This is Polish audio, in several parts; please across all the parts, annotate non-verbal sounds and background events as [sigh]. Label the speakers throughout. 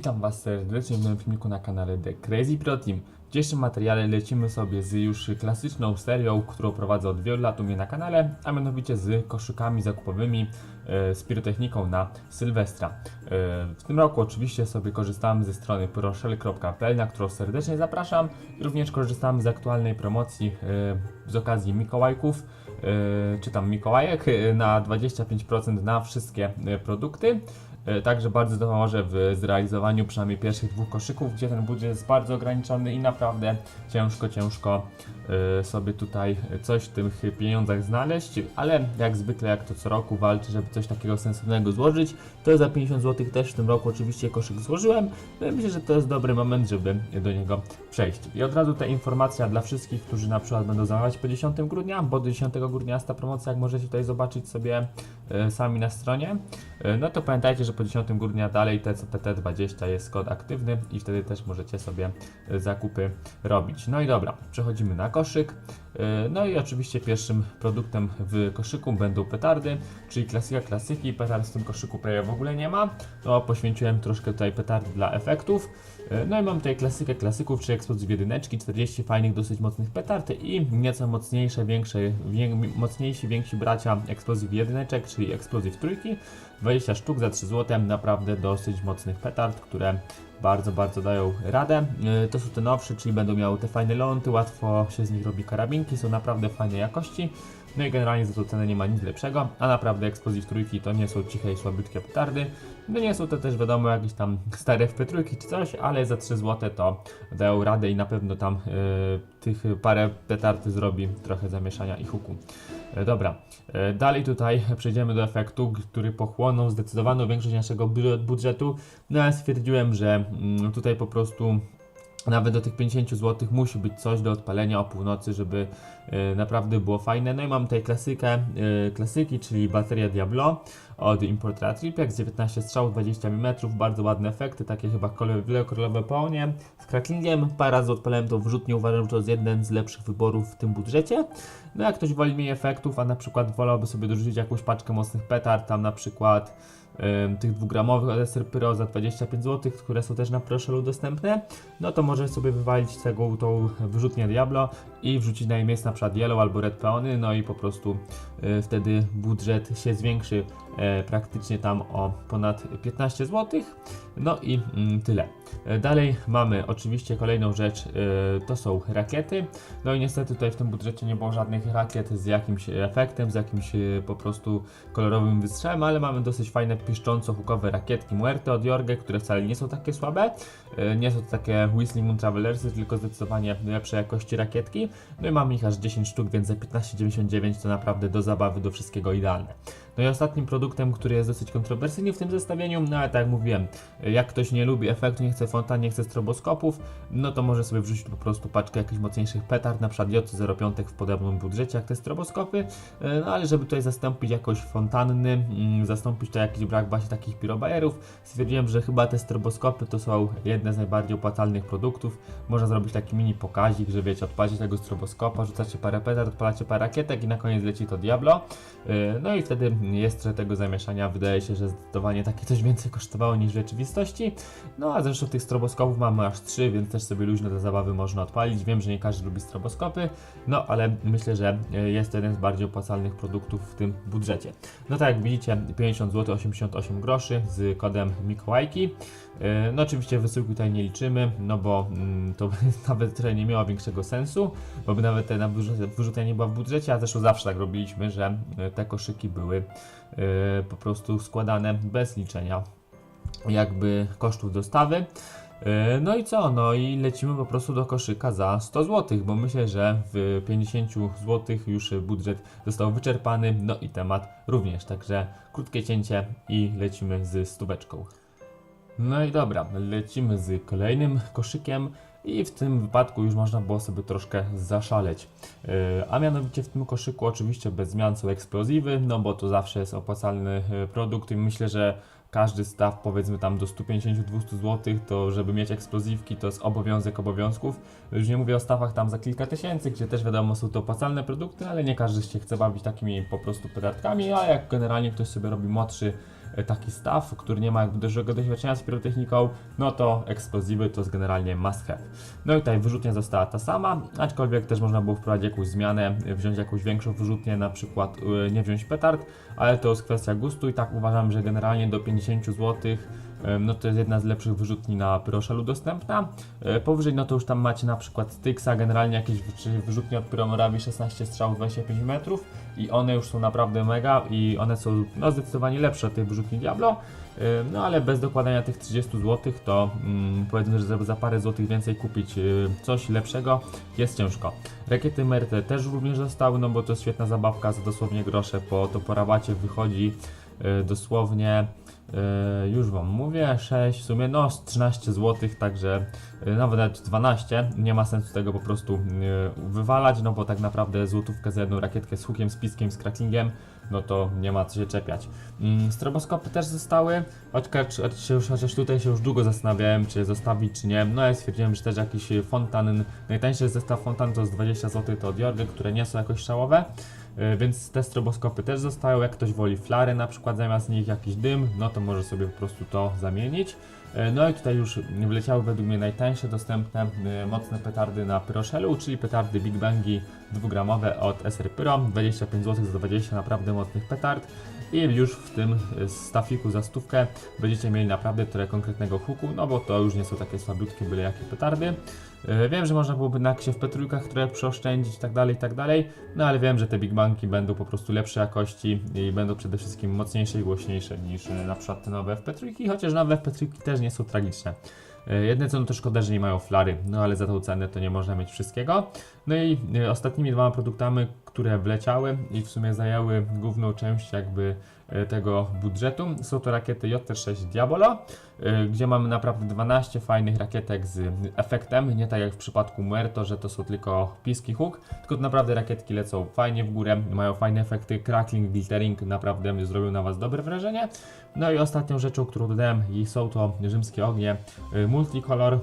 Speaker 1: Witam Was serdecznie w nowym filmiku na kanale The Crazy Pro Team. W dzisiejszym materiale lecimy sobie z już klasyczną serią, którą prowadzę od wielu lat u mnie na kanale, a mianowicie z koszykami zakupowymi e, z pirotechniką na Sylwestra. E, w tym roku oczywiście sobie korzystamy ze strony proshell.pl, na którą serdecznie zapraszam. Również korzystamy z aktualnej promocji e, z okazji Mikołajków, czy tam Mikołajek, na 25% na wszystkie produkty. E, Także bardzo to pomoże w zrealizowaniu przynajmniej pierwszych dwóch koszyków, gdzie ten budżet jest bardzo ograniczony i naprawdę ciężko, ciężko sobie tutaj coś w tych pieniądzach znaleźć, ale jak zwykle, jak to co roku walczę, żeby coś takiego sensownego złożyć, to za 50 zł też w tym roku oczywiście koszyk złożyłem, no myślę, że to jest dobry moment, żeby do niego przejść. I od razu ta informacja dla wszystkich, którzy na przykład będą zamawiać po 10 grudnia, bo do 10 grudnia jest ta promocja, jak możecie tutaj zobaczyć sobie e, sami na stronie. E, No to pamiętajcie, że po 10 grudnia dalej TCPT20 jest kod aktywny i wtedy też możecie sobie zakupy robić. No i dobra, przechodzimy na koszyk. E, No i oczywiście pierwszym produktem w koszyku będą petardy, czyli klasyka klasyki. Petard w tym koszyku prawie w ogóle nie ma. No poświęciłem troszkę tutaj petard dla efektów. E, No i mam tutaj klasykę klasyków, czyli eksplozji jedyneczki, 40 fajnych, dosyć mocnych petard i nieco mocniejsze, większe, wię, mocniejsi, więksi bracia eksplozji jedyneczek, czyli eksplozji trójki. 20 sztuk za 3 zł, naprawdę dosyć mocnych petard, które bardzo, bardzo dają radę. Yy, To są te nowsze, czyli będą miały te fajne ląty, łatwo się z nich robi karabinki, są naprawdę fajnej jakości. No i generalnie za tą cenę nie ma nic lepszego, a naprawdę eksplozji trójki to nie są ciche i słabiutkie petardy. No nie są to też wiadomo jakieś tam stare w trójki czy coś, ale za 3 zł to dają radę i na pewno tam yy, tych parę petardy zrobi trochę zamieszania i huku. E, Dobra, E, dalej tutaj przejdziemy do efektu, który pochłonął zdecydowaną większość naszego bu- budżetu. No ja stwierdziłem, że mm, tutaj po prostu nawet do tych 50 zł musi być coś do odpalenia o północy, żeby e, naprawdę było fajne. No i mam tutaj klasykę, e, klasyki, czyli bateria Diablo od Importera Tripex, 19 strzałów, 20 mm, bardzo ładne efekty, takie chyba wielokolorowe peonie z cracklingiem. Parę razy odpalałem to wrzutnie, uważam, że to jest jeden z lepszych wyborów w tym budżecie. No jak ktoś woli mniej efektów, a na przykład wolałby sobie dorzucić jakąś paczkę mocnych petard, tam na przykład tych dwugramowych od SR Pyro za 25 zł, które są też na Proshelu dostępne, no to może sobie wywalić tego tą wyrzutnię Diablo i wrzucić na jej miejsce na przykład Yellow albo Red Peony, no i po prostu y, wtedy budżet się zwiększy e, praktycznie tam o ponad 15 zł. No i mm, tyle. E, Dalej mamy oczywiście kolejną rzecz, e, to są rakiety. No i niestety tutaj w tym budżecie nie było żadnych rakiet z jakimś efektem, z jakimś e, po prostu kolorowym wystrzałem, ale mamy dosyć fajne piszcząco-hukowe rakietki Muerte od Jorge, które wcale nie są takie słabe. E, Nie są to takie Whistling Moon Travelersy, tylko zdecydowanie lepszej jakości rakietki. No i mamy ich aż 10 sztuk, więc za 15,99 to naprawdę do zabawy, do wszystkiego idealne. No i ostatnim produktem, który jest dosyć kontrowersyjny w tym zestawieniu, no ale tak jak mówiłem, jak ktoś nie lubi efektu, nie chce fontan, nie chce stroboskopów, no to może sobie wrzucić po prostu paczkę jakichś mocniejszych petard, na przykład J05 w podobnym budżecie jak te stroboskopy, E, no ale żeby tutaj zastąpić jakoś fontanny, mm, zastąpić tutaj jakiś brak właśnie takich pirobajerów, stwierdziłem, że chyba te stroboskopy to są jedne z najbardziej opłacalnych produktów. Można zrobić taki mini pokazik, że wiecie, odpalicie tego stroboskopa, rzucacie parę petard, odpalacie parę rakietek i na koniec leci to Diablo. E, No i wtedy jest trochę tego zamieszania. Wydaje się, że zdecydowanie takie coś więcej kosztowało niż w rzeczywistości. No a zresztą tych stroboskopów mamy aż trzy, więc też sobie luźno do zabawy można odpalić. Wiem, że nie każdy lubi stroboskopy, no ale myślę, że e, jest to jeden z bardziej opłacalnych produktów w tym budżecie. No tak jak widzicie, 50 zł 88 groszy z kodem Mikołajki. E, No oczywiście wysyłki tutaj nie liczymy, no bo mm, to [laughs] nawet trochę nie miało większego sensu, bo by nawet ta wyrzuta nie była w budżecie, a zresztą zawsze tak robiliśmy, że e, te koszyki były po prostu składane bez liczenia jakby kosztów dostawy. E, No i co? No i lecimy po prostu do koszyka za 100 zł, bo myślę, że w 50 zł już budżet został wyczerpany, no i temat również. Także krótkie cięcie i lecimy z stóweczką. No i dobra, lecimy z kolejnym koszykiem i w tym wypadku już można było sobie troszkę zaszaleć. Yy, a mianowicie w tym koszyku oczywiście bez zmian są eksplozywy, no bo to zawsze jest opłacalny yy, produkt i myślę, że każdy staw powiedzmy tam do 150-200 zł, to żeby mieć eksplozywki to jest obowiązek obowiązków. Już nie mówię o stawach tam za kilka tysięcy, gdzie też wiadomo są to opłacalne produkty, ale nie każdy się chce bawić takimi po prostu petardkami, a jak generalnie ktoś sobie robi młodszy e, taki staw, który nie ma jakby dużego doświadczenia z pirotechniką, no to eksplozywy to jest generalnie must have. No i tutaj wyrzutnia została ta sama, aczkolwiek też można było wprowadzić jakąś zmianę, e, wziąć jakąś większą wyrzutnię, na przykład e, nie wziąć petard, ale to jest kwestia gustu i tak uważam, że generalnie do 50 zł no to jest jedna z lepszych wyrzutni na Pyroszelu dostępna. E, Powyżej no to już tam macie na przykład Styxa, generalnie jakieś wyrzutnie od Pyromorawi 16 strzałów 25 metrów i one już są naprawdę mega i one są no zdecydowanie lepsze od tej wyrzutni Diablo. No ale bez dokładania tych 30 zł to mm, powiedzmy, że za parę złotych więcej kupić e, coś lepszego jest ciężko. Rakiety Merte też również zostały, no bo to jest świetna zabawka za dosłownie grosze, po to po rabacie wychodzi dosłownie e, już Wam mówię, 6 w sumie, no z 13 zł, także e, nawet 12, nie ma sensu tego po prostu wywalać, no bo tak naprawdę złotówkę za jedną rakietkę z hukiem, z piskiem, z cracklingiem, no to nie ma co się czepiać. Mm, Stroboskopy też zostały, chociaż, chociaż, tutaj się już długo zastanawiałem, czy zostawić, czy nie. No ja stwierdziłem, że też jakiś fontan, najtańszy zestaw fontan to jest 20 zł, to od Jordy, które nie są jakoś szałowe. Y, Więc te stroboskopy też zostają. Jak ktoś woli flary na przykład zamiast nich jakiś dym, no to może sobie po prostu to zamienić. Y, No i tutaj już wleciały według mnie najtańsze dostępne y, mocne petardy na Pyroszelu, czyli petardy Big Bangi dwugramowe od SR Pyro, 25 zł za 20 naprawdę mocnych petard. I już w tym y, stafiku za stówkę będziecie mieli naprawdę tyle konkretnego huku, no bo to już nie są takie słabiutkie byle jakie petardy. E, Wiem, że można byłoby na się w petrójkach trochę przeoszczędzić tak dalej, tak dalej, no ale wiem, że te Big Banki będą po prostu lepszej jakości i będą przede wszystkim mocniejsze i głośniejsze niż e, na przykład te nowe FP3, chociaż nowe FP3 też nie są tragiczne. E, Jedne co, no to szkoda, że nie mają flary, no ale za tą cenę to nie można mieć wszystkiego. No i e, ostatnimi dwoma produktami, które wleciały i w sumie zajęły główną część jakby tego budżetu, są to rakiety JT-6 Diabolo, e, gdzie mamy naprawdę 12 fajnych rakietek z efektem, nie tak jak w przypadku Muerto, że to są tylko piski hook, tylko naprawdę rakietki lecą fajnie w górę, mają fajne efekty, crackling, glittering, naprawdę zrobił na Was dobre wrażenie. No i ostatnią rzeczą, którą dodałem są to rzymskie ognie, y, multicolor,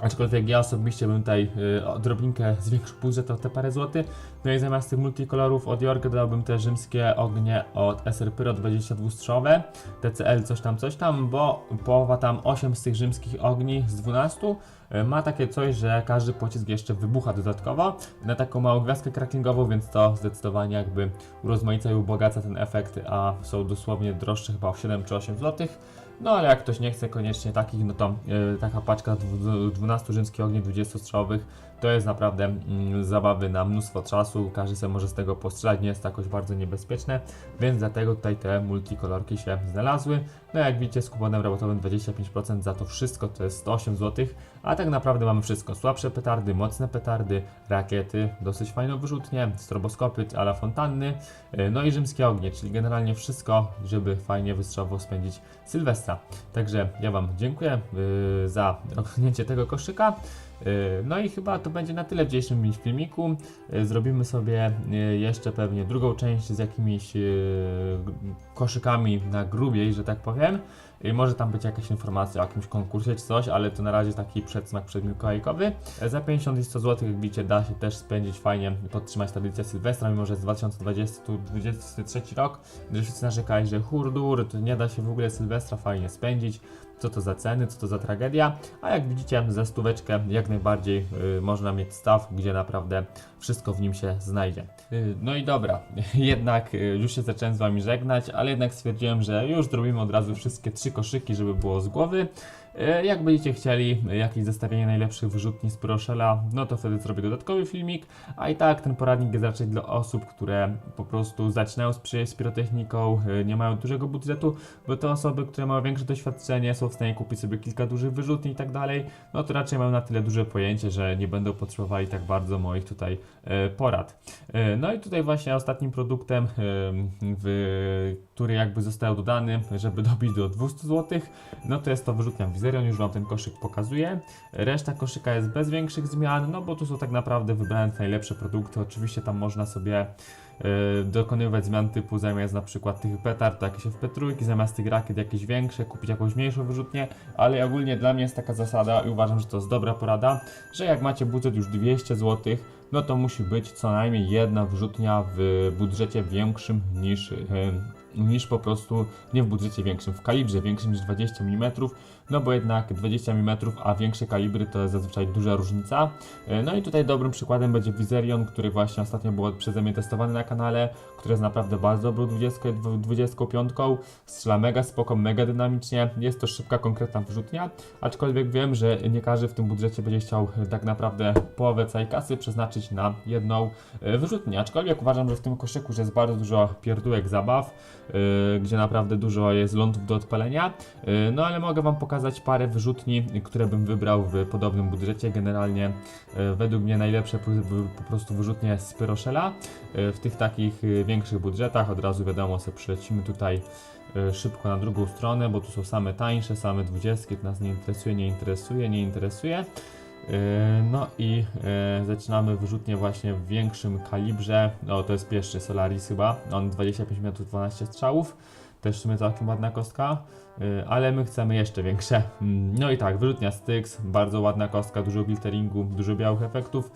Speaker 1: Aczkolwiek ja osobiście bym tutaj y, odrobinkę zwiększył budżet o te parę złotych. No i zamiast tych multikolorów od Jorge dodałbym te rzymskie ognie od SR Pyro 22 strzałowe, TCL coś tam, coś tam, bo połowa tam 8 z tych rzymskich ogni z 12 y, ma takie coś, że każdy pocisk jeszcze wybucha dodatkowo na taką małą gwiazdkę cracklingową, więc to zdecydowanie jakby urozmaica i ubogaca ten efekt, a są dosłownie droższe chyba o 7 czy 8 złotych. No ale jak ktoś nie chce koniecznie takich, no to yy, taka paczka dwu- 12 rzymskich ogni 20 strzałowych to jest naprawdę mm, zabawy na mnóstwo czasu. Każdy sobie może z tego postrzelać, nie jest to jakoś bardzo niebezpieczne, więc dlatego tutaj te multikolorki się znalazły. No jak widzicie z kuponem rabotowym 25% za to wszystko to jest 108 zł, a tak naprawdę mamy wszystko. Słabsze petardy, mocne petardy, rakiety, dosyć fajną wyrzutnię, stroboskopy ala fontanny, yy, no i rzymskie ognie, czyli generalnie wszystko, żeby fajnie wystrzałowo spędzić Sylwestra. Także ja Wam dziękuję yy, za oglądnięcie tego koszyka. Yy, No i chyba to będzie na tyle w dzisiejszym filmiku. Yy, Zrobimy sobie yy, jeszcze pewnie drugą część z jakimiś koszykami na grubiej, że tak powiem. Może tam być jakaś informacja o jakimś konkursie czy coś, ale to na razie taki przedsmak przedmikołajkowy. Za 50 i 100 zł, jak widzicie, da się też spędzić fajnie, podtrzymać tradycję Sylwestra, mimo że jest 2023 rok, gdy wszyscy narzekali, że hurdur, to nie da się w ogóle Sylwestra fajnie spędzić co to za ceny, co to za tragedia, a jak widzicie za stóweczkę jak najbardziej y, można mieć staw, gdzie naprawdę wszystko w nim się znajdzie. Y, no i dobra, [laughs] jednak y, już się zacząłem z Wami żegnać, ale jednak stwierdziłem, że już zrobimy od razu wszystkie trzy koszyki, żeby było z głowy. Y, Jak będziecie chcieli jakieś zestawienie najlepszych wyrzutni z Proszela, no to wtedy zrobię dodatkowy filmik, a i tak ten poradnik jest raczej dla osób, które po prostu zaczynają z, pirotechniką, y, nie mają dużego budżetu, bo te osoby, które mają większe doświadczenie, są w stanie kupić sobie kilka dużych wyrzutni i tak dalej, no to raczej mają na tyle duże pojęcie, że nie będą potrzebowali tak bardzo moich tutaj e, porad. E, No i tutaj właśnie ostatnim produktem, e, który jakby został dodany, żeby dobić do 200 zł, no to jest to wyrzutnia Wizerion, już Wam ten koszyk pokazuję. Reszta koszyka jest bez większych zmian, no bo tu są tak naprawdę wybrane najlepsze produkty, oczywiście tam można sobie e, dokonywać zmian typu zamiast na przykład tych petard, jakieś FP3, zamiast tych rakiet jakieś większe, kupić jakąś mniejszą wyrzutnię, ale ogólnie dla mnie jest taka zasada i uważam, że to jest dobra porada, że jak macie budżet już 200 zł, no to musi być co najmniej jedna wyrzutnia w budżecie większym niż, e, niż po prostu nie w budżecie większym, w kalibrze większym niż 20 mm, no bo jednak 20 mm, a większe kalibry to jest zazwyczaj duża różnica. E, No i tutaj dobrym przykładem będzie Viserion, który właśnie ostatnio było przeze mnie testowany na kanale, który jest naprawdę bardzo dobrą 20, 25, strzela mega spoko, mega dynamicznie, jest to szybka, konkretna wyrzutnia, aczkolwiek wiem, że nie każdy w tym budżecie będzie chciał e, tak naprawdę połowę całej kasy przeznaczyć na jedną e, wyrzutnię, aczkolwiek uważam, że w tym koszyku jest bardzo dużo pierdółek zabaw, gdzie naprawdę dużo jest lądów do odpalenia, e, no ale mogę Wam pokazać parę wyrzutni, które bym wybrał w podobnym budżecie, generalnie e, według mnie najlepsze po prostu wyrzutnie z Pyroszela, w tych takich większych budżetach, od razu wiadomo, sobie przylecimy tutaj szybko na drugą stronę, bo tu są same tańsze, same 20, to nas nie interesuje, nie interesuje, nie interesuje. E, No i e, zaczynamy wyrzutnie właśnie w większym kalibrze. No to jest pierwszy Solaris chyba. On 25 mm 12 strzałów. Też w sumie całkiem ładna kostka, e, ale my chcemy jeszcze większe. Mm, No i tak, wyrzutnia Styx, bardzo ładna kostka, dużo glitteringu, dużo białych efektów.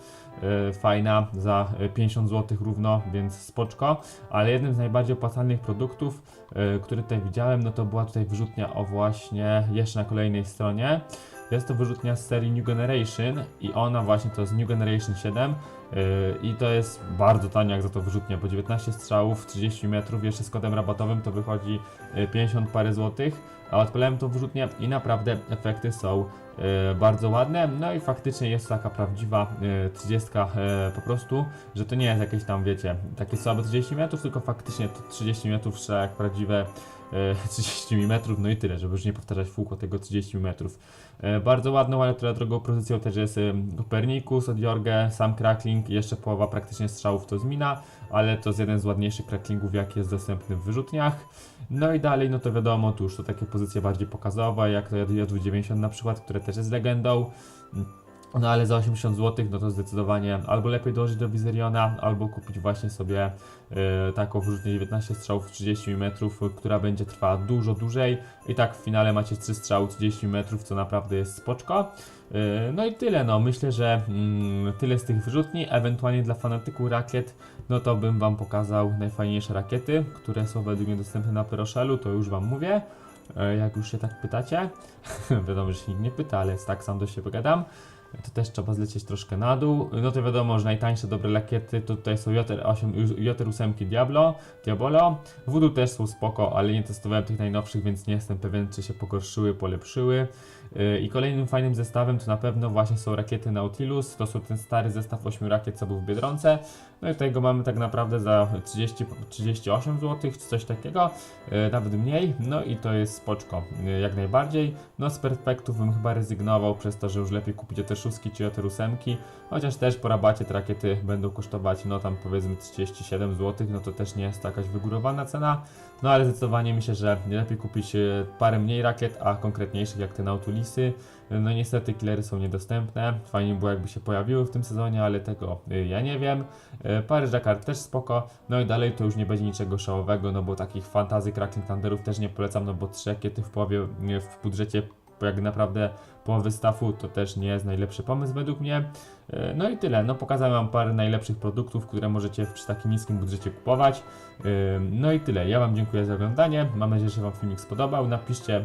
Speaker 1: Fajna za e, 50 zł równo, więc spoczko. Ale jednym z najbardziej opłacalnych produktów, który tutaj widziałem, no to była tutaj wyrzutnia o właśnie jeszcze na kolejnej stronie. Jest to wyrzutnia z serii New Generation i ona właśnie to jest New Generation 7 yy, i to jest bardzo tania jak za to wyrzutnia, bo 19 strzałów, 30 metrów, jeszcze z kodem rabatowym to wychodzi yy, 50 parę złotych, a odpalałem tą wyrzutnię i naprawdę efekty są yy, bardzo ładne, no i faktycznie jest taka prawdziwa yy, 30 yy, po prostu, że to nie jest jakieś tam wiecie, takie słabe 30 metrów, tylko faktycznie to 30 metrów strzela jak prawdziwe [laughs] 30 mm, no i tyle, żeby już nie powtarzać w kółko tego 30 mm. E, Bardzo ładną, ale trochę drogą pozycją też jest em, Copernicus od Jorge, sam crackling, jeszcze połowa praktycznie strzałów to z mina, ale to jest jeden z ładniejszych cracklingów, jaki jest dostępny w wyrzutniach. No i dalej, no to wiadomo, tu już to takie pozycje bardziej pokazowe, jak to J90 na przykład, które też jest legendą. No ale za 80 zł, no to zdecydowanie albo lepiej dołożyć do Viseriona, albo kupić właśnie sobie e, taką wyrzutnię 19 strzałów 30 mm, która będzie trwała dużo dłużej. I tak w finale macie 3 strzały 30 mm, co naprawdę jest spoczko. E, no i tyle, no myślę, że mm, tyle z tych wyrzutni. Ewentualnie dla fanatyków rakiet, no to bym Wam pokazał najfajniejsze rakiety, które są według mnie dostępne na Pyroszelu, to już Wam mówię. E, Jak już się tak pytacie, [laughs] wiadomo, że się nikt nie pyta, ale tak sam do siebie gadam to też trzeba zlecieć troszkę na dół. No to wiadomo, że najtańsze dobre lakiety to tutaj są JR8, JR8 Diablo, Diabolo. Voodoo też są spoko, ale nie testowałem tych najnowszych, więc nie jestem pewien, czy się pogorszyły, polepszyły. I kolejnym fajnym zestawem to na pewno właśnie są rakiety Nautilus. To są ten stary zestaw 8 rakiet, co był w Biedronce. No i tutaj go mamy tak naprawdę za 30, 38 zł, czy coś takiego, yy, nawet mniej. No i to jest spoczko, yy, jak najbardziej. No z perspektyw bym chyba rezygnował przez to, że już lepiej kupić te szóstki czy te ósemki, chociaż też po rabacie te rakiety będą kosztować no tam powiedzmy 37 zł, no to też nie jest to jakaś wygórowana cena, no ale zdecydowanie myślę, że lepiej kupić e, parę mniej rakiet, a konkretniejszych jak te Nautilisy. No niestety killery są niedostępne, fajnie było jakby się pojawiły w tym sezonie, ale tego e, ja nie wiem. E, Parę Jacquard też spoko, no i dalej to już nie będzie niczego szałowego, no bo takich fantazy Cracking Thunderów też nie polecam, no bo trzy rakiety w połowie w budżecie bo jak naprawdę połowy stafu to też nie jest najlepszy pomysł według mnie. E, No i tyle. No pokazałem Wam parę najlepszych produktów, które możecie przy takim niskim budżecie kupować. E, No i tyle. Ja Wam dziękuję za oglądanie. Mam nadzieję, że Wam filmik spodobał. Napiszcie, e,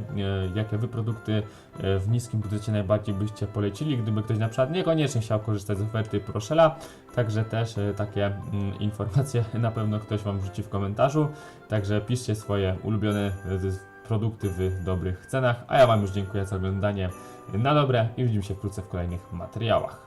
Speaker 1: jakie Wy produkty w niskim budżecie najbardziej byście polecili, gdyby ktoś na przykład niekoniecznie chciał korzystać z oferty Proszela. Także też takie mm, informacje [laughs] na pewno ktoś Wam wrzuci w komentarzu. Także piszcie swoje ulubione produkty w dobrych cenach. A ja Wam już dziękuję za oglądanie na dobre i widzimy się wkrótce w kolejnych materiałach.